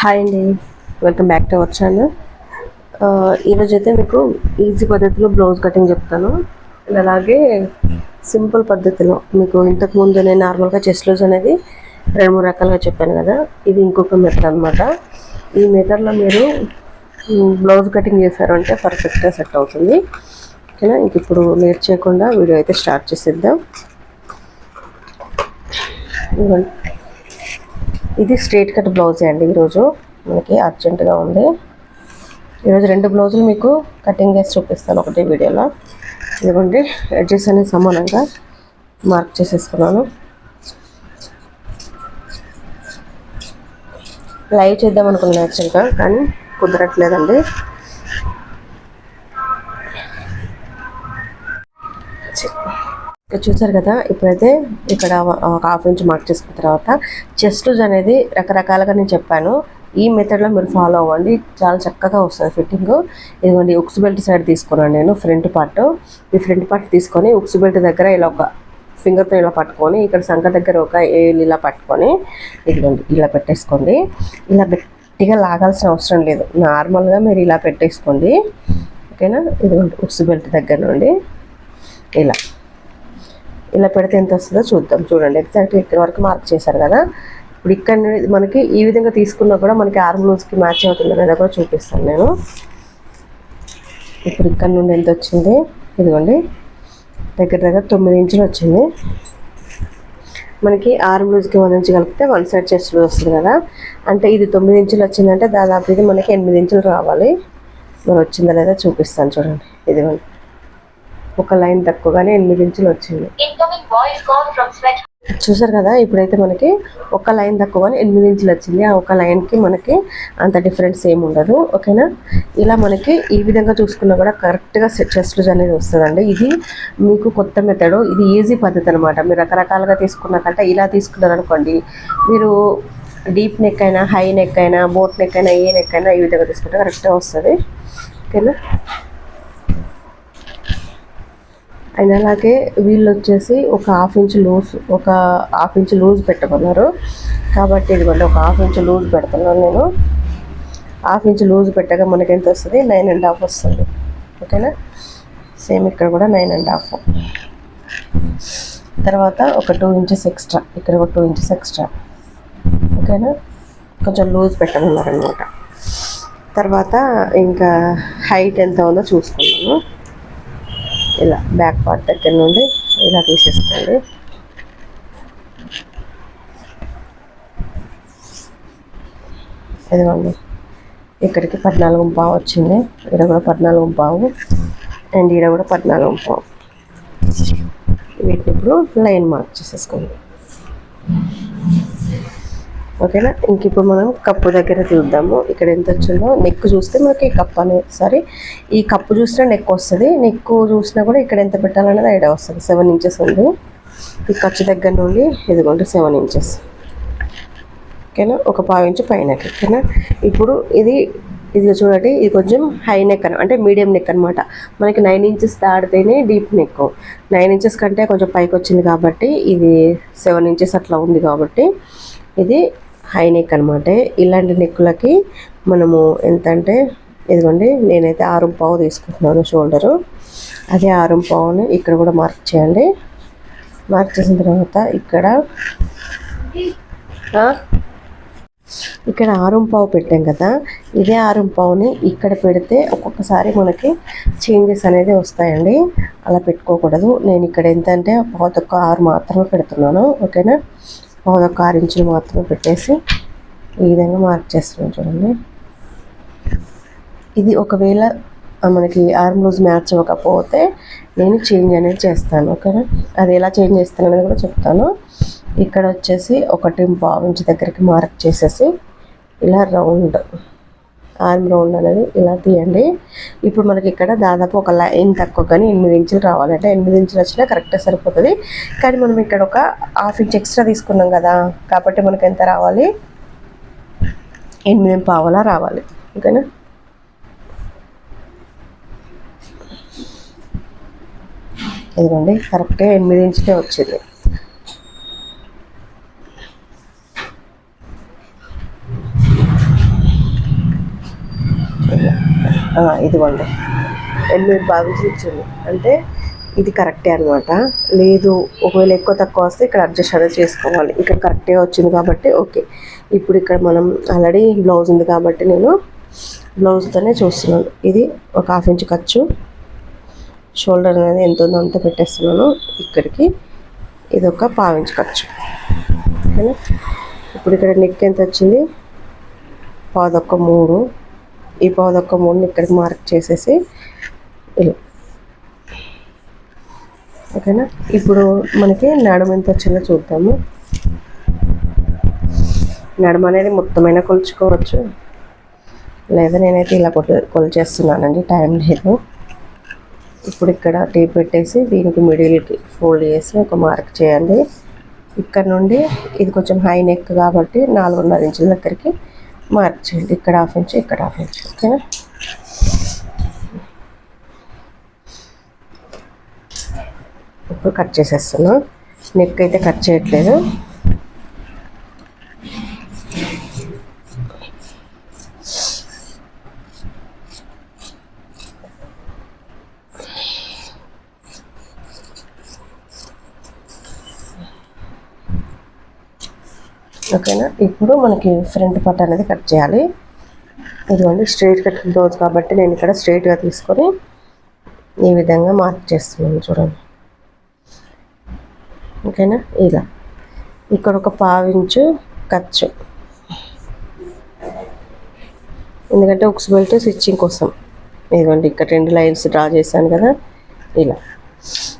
Hi అండి welcome back to our channel ఈరోజు అయితే మీకు ఈజీ పద్ధతిలో బ్లౌజ్ కటింగ్ చెప్తాను. అలాగే సింపుల్ పద్ధతిలో మీకు ఇంతకు ముందు నేను నార్మల్గా చెస్ట్ లూజ్ అనేది రెండు మూడు రకాలుగా చెప్పాను కదా. ఇది ఇంకొక మెథడ్ అనమాట ఈ మెథడ్లో మీరు బ్లౌజ్ కటింగ్ చేశారు అంటే పర్ఫెక్ట్గా సెట్ అవుతుంది. ఓకేనా? ఇంక ఇప్పుడు లేట్ చేయకుండా వీడియో అయితే స్టార్ట్ చేసేద్దాం. ఇది స్ట్రేట్ కట్ బ్లౌజే అండి ఈరోజు. మనకి అర్జెంటుగా ఉంది. ఈరోజు రెండు బ్లౌజులు మీకు కటింగ్ చేసి చూపిస్తాను ఒకటే వీడియోలో. ఇదిగోండి ఎడ్జెస్ అనేది సమానంగా మార్క్ చేసేసుకున్నాను. లైవ్ చేద్దాం అనుకున్నాను యాక్చువల్గా కానీ కుదరట్లేదండి ఇక్కడ చూసారు కదా ఇప్పుడైతే ఇక్కడ ఒక హాఫ్ ఇంచ్ మార్క్ చేసుకున్న తర్వాత చెస్ట్ లూజ్ అనేది రకరకాలుగా నేను చెప్పాను. ఈ మెథడ్లో మీరు ఫాలో అవ్వండి. చాలా చక్కగా వస్తుంది ఫిట్టింగ్ ఇదిగోండి ఉక్స్ బెల్ట్ సైడ్ తీసుకున్నాను నేను ఫ్రంట్ పార్ట్ ఈ ఫ్రంట్ పార్ట్ తీసుకొని ఉక్స్ బెల్ట్ దగ్గర ఇలా ఒక ఫింగర్తో ఇలా పట్టుకొని ఇక్కడ సంఖ దగ్గర ఒక ఏళ్ళు ఇలా పట్టుకొని ఇదిగోండి ఇలా పెట్టేసుకోండి. ఇలా గట్టిగా లాగాల్సిన అవసరం లేదు. నార్మల్గా మీరు ఇలా పెట్టేసుకోండి. ఓకేనా? ఇదిగోండి ఉక్స్ బెల్ట్ దగ్గర నుండి ఇలా. ఇలా పెడితే ఎంత వస్తుందో చూద్దాం. చూడండి ఎగ్జాక్ట్గా ఇక్కడ వరకు మార్క్ చేశారు కదా. ఇప్పుడు ఇక్కడ నుండి మనకి ఈ విధంగా తీసుకున్నా కూడా మనకి ఆర్మ్ లూజ్కి మ్యాచ్ అవుతుంది అనేది కూడా చూపిస్తాను నేను. ఇప్పుడు ఇక్కడ నుండి ఎంత వచ్చింది? ఇదిగోండి. దగ్గర దగ్గర తొమ్మిది ఇంచులు వచ్చింది. మనకి ఆర్మ్ లూజ్కి వన్ ఇంచు కలిపితే వన్ సైడ్ చెస్ట్ వస్తుంది కదా. అంటే ఇది తొమ్మిది ఇంచులు వచ్చిందంటే దాదాపు ఇది మనకి ఎనిమిది ఇంచులు రావాలి. మరి వచ్చిందా లేదా చూపిస్తాను చూడండి. ఇదిగోండి. ఒక లైన్ తక్కువ కానీ ఎనిమిది ఇంచులు వచ్చింది. చూసారు కదా ఇప్పుడైతే మనకి ఒక లైన్ తక్కువగానే ఎనిమిది ఇంచులు వచ్చింది. ఆ ఒక లైన్కి మనకి అంత డిఫరెన్స్ ఏమి ఉండదు. ఓకేనా? ఇలా మనకి ఈ విధంగా చూసుకున్నా కూడా కరెక్ట్గా చెస్ట్ లూజ్ అనేది వస్తుందండి. ఇది మీకు కొత్త మెథడ్ ఇది ఈజీ పద్ధతి అనమాట మీరు రకరకాలుగా తీసుకున్న కంటే ఇలా తీసుకున్నారనుకోండి మీరు డీప్ నెక్ అయినా హై నెక్ అయినా బోట్ నెక్ అయినా ఏ నెక్ అయినా ఈ విధంగా తీసుకుంటే కరెక్ట్గా వస్తుంది. ఓకేనా? అండ్ అలాగే వీళ్ళు వచ్చేసి ఒక హాఫ్ ఇంచ్ లూజ్ ఒక హాఫ్ ఇంచ్ లూజ్ పెట్టమన్నారు కాబట్టి ఇదిగోండి ఒక హాఫ్ ఇంచ్ లూజ్ పెడుతున్నాను నేను. హాఫ్ ఇంచ్ లూజ్ పెట్టగా మనకి ఎంత వస్తుంది? నైన్ అండ్ హాఫ్ వస్తుంది. ఓకేనా? సేమ్ ఇక్కడ కూడా నైన్ అండ్ హాఫ్. తర్వాత ఒక టూ ఇంచెస్ ఎక్స్ట్రా. ఇక్కడ ఒక టూ ఇంచెస్ ఎక్స్ట్రా. ఓకేనా? కొంచెం లూజ్ పెట్టమన్నారు అనమాట తర్వాత ఇంకా హైట్ ఎంత ఉందో చూసుకున్నాను ఇలా బ్యాక్ పార్ట్ దగ్గర నుండి ఇలా తీసేసుకోండి. ఇదిగోండి. ఇక్కడికి పద్నాలుగు పావు వచ్చింది. ఇక్కడ కూడా పద్నాలుగు పావు. అండ్ ఈడ కూడా పద్నాలుగు పావు. వీటిని ఇప్పుడు లైన్ మార్క్ చేసేసుకోండి. ఓకేనా? ఇంక ఇప్పుడు మనం కప్పు దగ్గర చూద్దాము. ఇక్కడ ఎంత వచ్చిందో? నెక్ చూస్తే మనకి కప్పు కప్ అనేది సారీ ఈ కప్పు చూసినా నెక్ వస్తుంది. నెక్ చూసినా కూడా ఇక్కడ ఎంత పెట్టాలనేది ఐడియా వస్తుంది. సెవెన్ ఇంచెస్ ఉంది. ఈ ఖర్చు దగ్గర నుండి ఇదిగోండి సెవెన్ ఇంచెస్. ఓకేనా? ఒక పావు ఇంచు పైన ఓకేనా? ఇప్పుడు ఇది ఇది చూడండి ఇది కొంచెం హై నెక్ అని అంటే మీడియం నెక్ అనమాట మనకి నైన్ ఇంచెస్ దాడితేనే డీప్ నెక్. నైన్ ఇంచెస్ కంటే కొంచెం పైకి వచ్చింది కాబట్టి ఇది సెవెన్ ఇంచెస్ అట్లా ఉంది కాబట్టి ఇది హై నెక్ అనమాట ఇలాంటి నెక్కులకి మనము ఎంత అంటే ఇదిగోండి నేనైతే ఆరు పావు తీసుకుంటున్నాను షోల్డరు. అదే ఆరు పావుని ఇక్కడ కూడా మార్క్ చేయండి. మార్క్ చేసిన తర్వాత ఇక్కడ ఇక్కడ ఆరు పావు పెట్టాం కదా ఇదే ఆరు పావుని ఇక్కడ పెడితే ఒక్కొక్కసారి మనకి చేంజెస్ అనేది వస్తాయండి. అలా పెట్టుకోకూడదు. నేను ఇక్కడ ఎంత అంటే పావుతొక్క ఆరు మాత్రమే పెడుతున్నాను. ఓకేనా? ఒక ఆరు ఇంచులు మాత్రమే పెట్టేసి ఈ విధంగా మార్క్ చేస్తున్నాం చూడండి. ఇది ఒకవేళ మనకి ఆర్మ్ లూజ్ మ్యాచ్ అవ్వకపోతే నేను చేంజ్ అనేది చేస్తాను ఓకేనా? అది ఎలా చేంజ్ చేస్తాను అనేది కూడా చెప్తాను. ఇక్కడ వచ్చేసి ఒకటి పావు ఇంచు దగ్గరికి మార్క్ చేసేసి ఇలా రౌండ్ ఆర్మ్ రౌండ్ అనేది ఇలా తీయండి. ఇప్పుడు మనకి ఇక్కడ దాదాపు ఒక లైన్ తక్కువ కానీ ఎనిమిది ఇంచులు రావాలంటే ఎనిమిది ఇంచులు వచ్చినా కరెక్ట్గా సరిపోతుంది. కానీ మనం ఇక్కడ ఒక హాఫ్ ఇంచ్ ఎక్స్ట్రా తీసుకున్నాం కదా కాబట్టి మనకి ఎంత రావాలి? ఎనిమిది పావలా రావాలి. ఓకేనా? ఇదిగోండి కరెక్ట్గా ఎనిమిది ఇంచులే వచ్చింది ఆ, ఇదిగోండి. ఎనిమిది భావించులు ఇచ్చింది అంటే ఇది కరెక్టే అనమాట లేదు ఒకవేళ ఎక్కువ తక్కువ వస్తే ఇక్కడ అడ్జస్ట్ అనేది చేసుకోవాలి. ఇక్కడ కరెక్టే వచ్చింది కాబట్టి ఓకే. ఇప్పుడు ఇక్కడ మనం ఆల్రెడీ బ్లౌజ్ ఉంది కాబట్టి నేను బ్లౌజ్తోనే చూస్తున్నాను. ఇది ఒక హాఫ్ ఇంచ్ ఖర్చు. షోల్డర్ అనేది ఎంత ఉందో అంత పెట్టేస్తున్నాను ఇక్కడికి. ఇది ఒక పావించ్ ఖర్చు. ఇప్పుడు ఇక్కడ నెక్ ఎంత వచ్చింది? పాదొక్క మూడు. ఈ పాదొక్క మూడుని ఇక్కడికి మార్క్ చేసేసి ఇలా. ఓకేనా? ఇప్పుడు మనకి నడుము ఎంత వచ్చిందో చూద్దాము. నడుము అనేది మొత్తమైనా కొలుచుకోవచ్చు. లేదా నేనైతే ఇలా కొలు కొలిచేస్తున్నానండి టైం లేదు. ఇప్పుడు ఇక్కడ టేప్ పెట్టేసి దీనికి మిడిల్కి ఫోల్డ్ చేసి ఒక మార్క్ చేయండి. ఇక్కడ నుండి ఇది కొంచెం హై నెక్ కాబట్టి నాలుగున్నర ఇంచుల దగ్గరికి మార్క్ చేయండి ఇక్కడ హాఫ్ ఇంచ్ ఇక్కడ హాఫ్ ఇంచ్ ఓకేనా? ఇప్పుడు కట్ చేసేస్తున్నాను నెక్ అయితే కట్ చేయట్లేదు. ఓకేనా? ఇప్పుడు మనకి ఫ్రంట్ పట్ అనేది కట్ చేయాలి. ఇదిగోండి స్ట్రైట్ కట్ బ్లౌజ్ కాబట్టి నేను ఇక్కడ స్ట్రైట్గా తీసుకొని ఈ విధంగా మార్క్ చేస్తున్నాను చూడండి. ఓకేనా? ఇలా. ఇక్కడ ఒక పావించు ఖర్చు ఎందుకంటే ఉక్స్ బెల్ట్ స్టిచ్చింగ్ కోసం. ఇదిగోండి ఇక్కడ రెండు లైన్స్ డ్రా చేశాను కదా. ఇలా.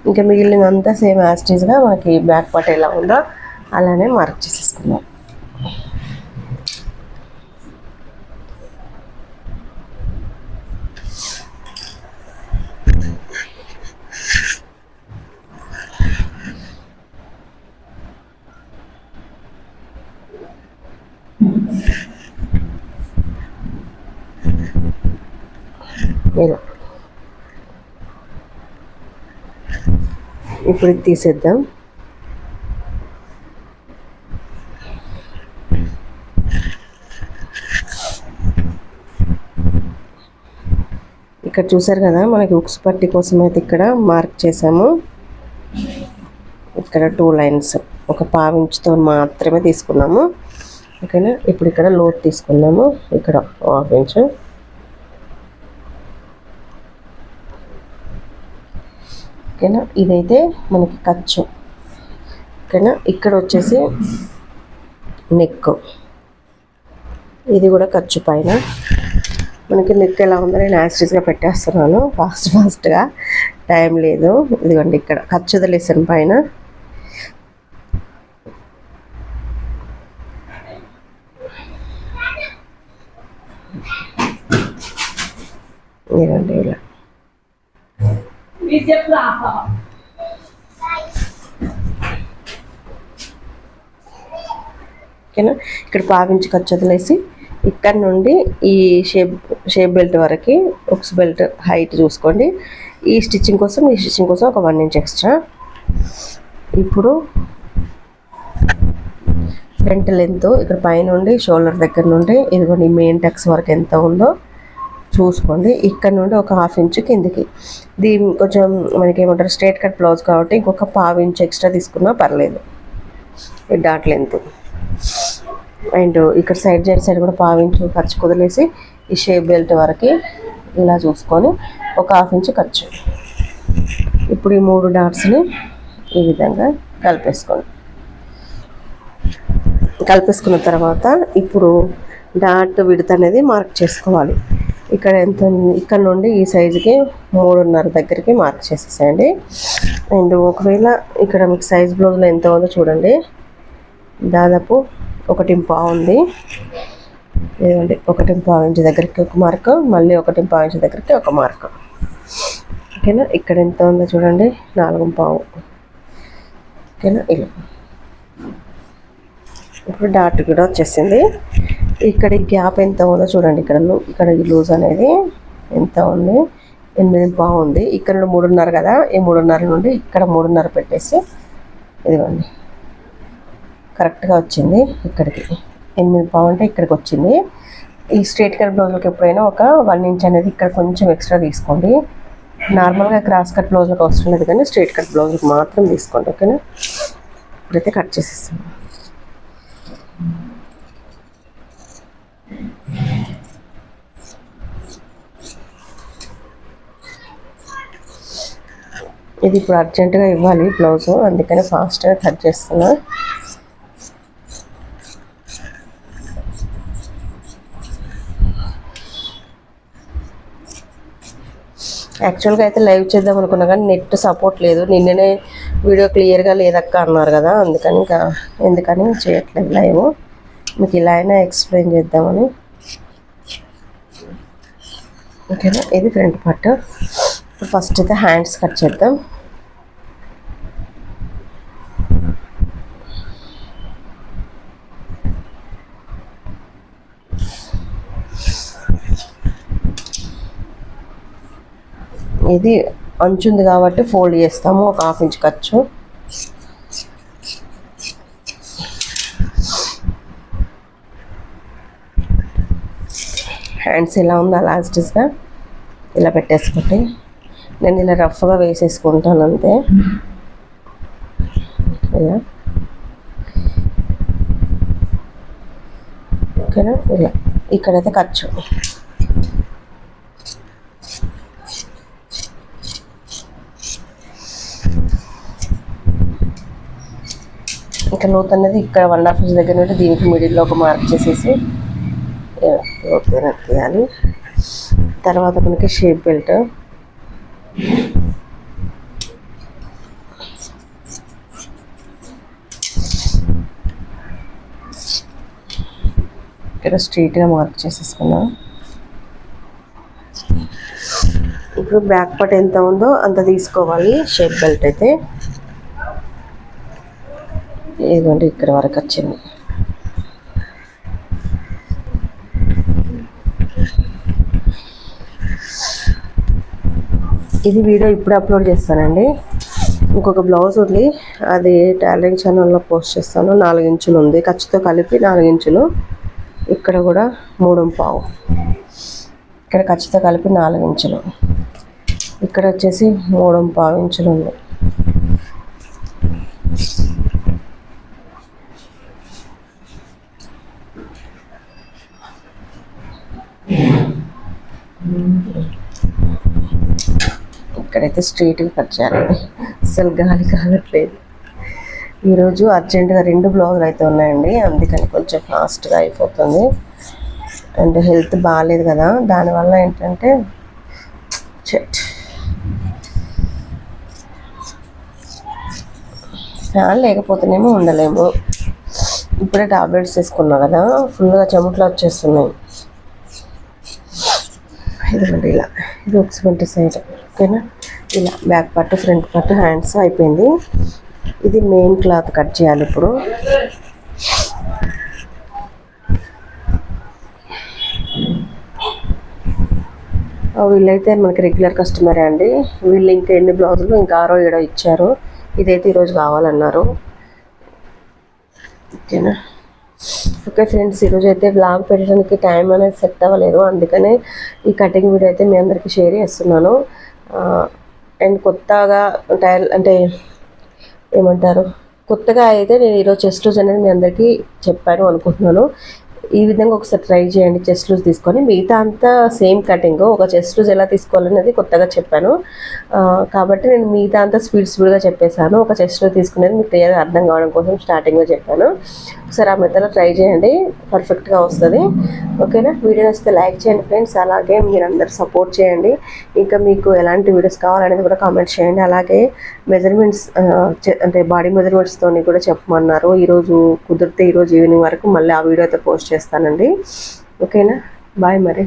ఇంకా మిగిలినంతా సేమ్ యాస్టీస్గా మనకి బ్యాక్ పార్ట్ ఎలా ఉందో అలానే మార్క్ చేసేసుకున్నాం ఇలా ఇప్పుడు తీసేద్దాం. ఇక్కడ చూసారు కదా మనకి ఉక్స్ పట్టి కోసం అయితే ఇక్కడ మార్క్ చేసాము ఇక్కడ టూ లైన్స్ ఒక పావించుతో మాత్రమే తీసుకున్నాము. ఓకేనా? ఇప్పుడు ఇక్కడ లోత్ తీసుకున్నాము. ఇక్కడ హాఫ్ ఇంచు. ఓకేనా? ఇదైతే మనకి ఖర్చు. ఓకేనా? ఇక్కడ వచ్చేసి నెక్. ఇది కూడా ఖర్చు పైన. మనకి నెక్ ఎలా ఉందో నేను యాస్టిస్గా పెట్టేస్తున్నాను. ఫాస్ట్ ఫాస్ట్గా. టైం లేదు. ఇదిగోండి ఇక్కడ. ఖర్చు వదిలేసాను పైన. ఇదిగోండి ఇలా. ఓకేనా? ఇక్కడ పావించి ఖర్చు వదిలేసి ఇక్కడ నుండి ఈ షేప్ షేప్ బెల్ట్ వరకు ఒక్స్ బెల్ట్ హైట్ చూసుకోండి. ఈ స్టిచ్చింగ్ కోసం ఈ స్టిచ్చింగ్ కోసం ఒక వన్ ఇంచ్ ఎక్స్ట్రా. ఇప్పుడు ఫ్రంట్ లెంత్ ఇక్కడ పైనుండి షోల్డర్ దగ్గర నుండి ఇదిగోండి మెయిన్ టెక్స్ వరకు ఎంత ఉందో చూసుకోండి. ఇక్కడ నుండి ఒక హాఫ్ ఇంచ్ కిందికి. దీని కొంచెం మనకి ఏమంటారు స్ట్రేట్ కట్ బ్లౌజ్ కాబట్టి ఇంకొక పావు ఇంచ్ ఎక్స్ట్రా తీసుకున్నా పర్లేదు. ఈ డాట్ లెంత్. అండ్ ఇక్కడ సైడ్ సైడ్ సైడ్ కూడా పావు ఇంచు ఖర్చు కుదిలేసి ఈ షేప్ బెల్ట్ వరకు ఇలా చూసుకొని ఒక హాఫ్ ఇంచు ఖర్చు. ఇప్పుడు ఈ మూడు డాట్స్ని ఈ విధంగా కలిపేసుకోండి కలిపేసుకున్న తర్వాత ఇప్పుడు డాట్ విడత అనేది మార్క్ చేసుకోవాలి. ఇక్కడ ఎంత ఉంది? ఇక్కడ నుండి ఈ సైజుకి మూడున్నర దగ్గరికి మార్క్ చేసేసేయండి. అండ్ ఒకవేళ ఇక్కడ మీకు సైజ్ బ్లౌజ్లో ఎంత ఉందో చూడండి. దాదాపు ఒకటి పావు ఉంది. ఒకటి పావు ఇంచు దగ్గరికి ఒక మార్క్ మళ్ళీ ఒకటి పావు ఇంచు దగ్గరికి ఒక మార్క్. ఓకేనా? ఇక్కడ ఎంత ఉందో చూడండి. నాలుగు పావు. ఓకేనా? ఇలా. ఇప్పుడు డాట్ కూడా వచ్చేసింది. ఇక్కడ ఈ గ్యాప్ ఎంత ఉందో చూడండి. ఇక్కడ ఇక్కడ లూజ్ అనేది ఎంత ఉంది? ఎనిమిది బాగుంది. ఇక్కడ నుండి మూడున్నర కదా? ఈ మూడున్నర నుండి ఇక్కడ మూడున్నర పెట్టేసి ఇదిగోండి. కరెక్ట్గా వచ్చింది ఇక్కడికి. ఎనిమిది బాగుంటే అంటే ఇక్కడికి వచ్చింది. ఈ స్ట్రేట్ కట్ బ్లౌజ్లకు ఎప్పుడైనా ఒక వన్ ఇంచ్ అనేది ఇక్కడ కొంచెం ఎక్స్ట్రా తీసుకోండి. నార్మల్గా క్రాస్ కట్ బ్లౌజ్లకు అవసరం లేదు కానీ స్ట్రేట్ కట్ బ్లౌజ్కి మాత్రం తీసుకోండి. ఓకేనా? ఇప్పుడైతే కట్ చేసేస్తాను. ఇది ఇప్పుడు అర్జెంటుగా ఇవ్వాలి బ్లౌజ్. అందుకని ఫాస్ట్గా కట్ చేస్తున్నా. యాక్చువల్గా అయితే లైవ్ చేద్దాం అనుకున్నా కానీ నెట్ సపోర్ట్ లేదు. నిన్ననే వీడియో క్లియర్గా లేదక్క అన్నారు కదా అందుకని ఇంకా ఎందుకని చేయట్లేదు లైవ్. మీకు ఇలా అయినా ఎక్స్ప్లెయిన్ చేద్దామని. ఓకేనా? ఇది ఫ్రంట్ పార్ట్. ఇప్పుడు ఫస్ట్ అయితే హ్యాండ్స్ కట్ చేద్దాం. ఇది అంచుంది కాబట్టి ఫోల్డ్ చేస్తాము ఒక హాఫ్ ఇంచ్ ఖర్చు. హ్యాండ్స్ ఎలా ఉందో లాస్ట్స్గా ఇలా పెట్టేసుకోండి నేను ఇలా రఫ్గా వేసేసుకుంటాను అంతే. ఇలా. ఓకేనా? ఇలా. ఇక్కడైతే ఖర్చు ఇంకా లోత్ అనేది ఇక్కడ వన్ హాఫ్ ఇంచ్ దగ్గర నుండి దీనికి మిడిల్లో ఒక మార్క్ చేసేసి లోత్ తీయాలి. తర్వాత మనకి షేప్ బెల్ట్. ఇక్కడ స్ట్రీట్గా మార్క్ చేసేసుకున్నాం ఇప్పుడు బ్యాక్ పార్ట్ ఎంత ఉందో అంత తీసుకోవాలి. షేప్ బెల్ట్ అయితే. ఏదంటే ఇక్కడ వరకు వచ్చింది. ఇది వీడియో ఇప్పుడు అప్లోడ్ చేస్తానండి. ఇంకొక బ్లౌజ్ ఉంది. అది టాలెంట్ ఛానల్లో పోస్ట్ చేస్తాను. నాలుగు ఇంచులు ఉంది. ఖర్చుతో కలిపి నాలుగు ఇంచులు. ఇక్కడ కూడా మూడు పావు. ఇక్కడ ఖర్చుతో కలిపి నాలుగు ఇంచులు. ఇక్కడ వచ్చేసి మూడు పావు ఇంచులు ఉంది. ఇక్కడైతే స్ట్రైట్గా కట్ చేయాలి. అసలు గాలి కాలట్లేదు ఈరోజు అర్జెంటుగా రెండు బ్లౌజులు అయితే ఉన్నాయండి. అందుకని కొంచెం ఫాస్ట్గా అయిపోతుంది. అండ్ హెల్త్ బాగాలేదు కదా. దానివల్ల ఏంటంటే చెట్. ఫ్యాన్ లేకపోతేనేమో ఉండలేము. ఇప్పుడే టాబ్లెట్స్ తీసుకున్నా కదా. ఫుల్గా చెమట్లు వచ్చేస్తున్నాయి. ఇదిగోండి ఇలా. ఇది ఒకసారి సైడ్. ఓకేనా? ఇలా back part front part hands అయిపోయింది. ఇది మెయిన్ క్లాత్ కట్ చేయాలి ఇప్పుడు. వీళ్ళైతే మనకి రెగ్యులర్ కస్టమరే అండి. వీళ్ళు ఇంకా ఎన్ని బ్లౌజులు ఇంకా ఆరో ఏడో ఇచ్చారు. ఇదైతే ఈరోజు కావాలన్నారు. ఓకేనా? ఓకే ఫ్రెండ్స్ ఈరోజు అయితే బ్లాగ్ పెట్టడానికి టైం అనేది సెట్ అవ్వలేదు. అందుకనే ఈ కటింగ్ వీడియో అయితే మీ అందరికీ షేర్ చేస్తున్నాను. అండ్ కొత్తగా టైల్ అంటే ఏమంటారు? కొత్తగా అయితే నేను ఈరోజు చెస్ట్ రోజు అనేది మీ అందరికీ చెప్పాను అనుకుంటున్నాను. ఈ విధంగా ఒకసారి ట్రై చేయండి చెస్ట్ లూజ్ తీసుకొని. మిగతా అంతా సేమ్ కటింగ్. ఒక చెస్ట్ లూజ్ ఎలా తీసుకోవాలనేది కొత్తగా చెప్పాను. కాబట్టి నేను మిగతా అంతా స్పీడ్ స్పీడ్గా చెప్పేశాను. ఒక చెస్ట్ లూజ్ తీసుకునేది మీకు క్లియర్గా అర్థం కావడం కోసం స్టార్టింగ్లో చెప్పాను. ఒకసారి ఆ మెత్తలో ట్రై చేయండి. పర్ఫెక్ట్గా వస్తుంది. ఓకేనా? వీడియో నచ్చితే లైక్ చేయండి ఫ్రెండ్స్. అలాగే మీరు అందరు సపోర్ట్ చేయండి. ఇంకా మీకు ఎలాంటి వీడియోస్ కావాలనేది కూడా కామెంట్ చేయండి. అలాగే మెజర్మెంట్స్ అంటే బాడీ మెజర్మెంట్స్తో కూడా చెప్పమన్నారు. ఈరోజు కుదిరితే ఈరోజు ఈవినింగ్ వరకు మళ్ళీ ఆ వీడియో అయితే పోస్ట్ చేస్తానండి. ఓకేనా? బాయ్ మరి.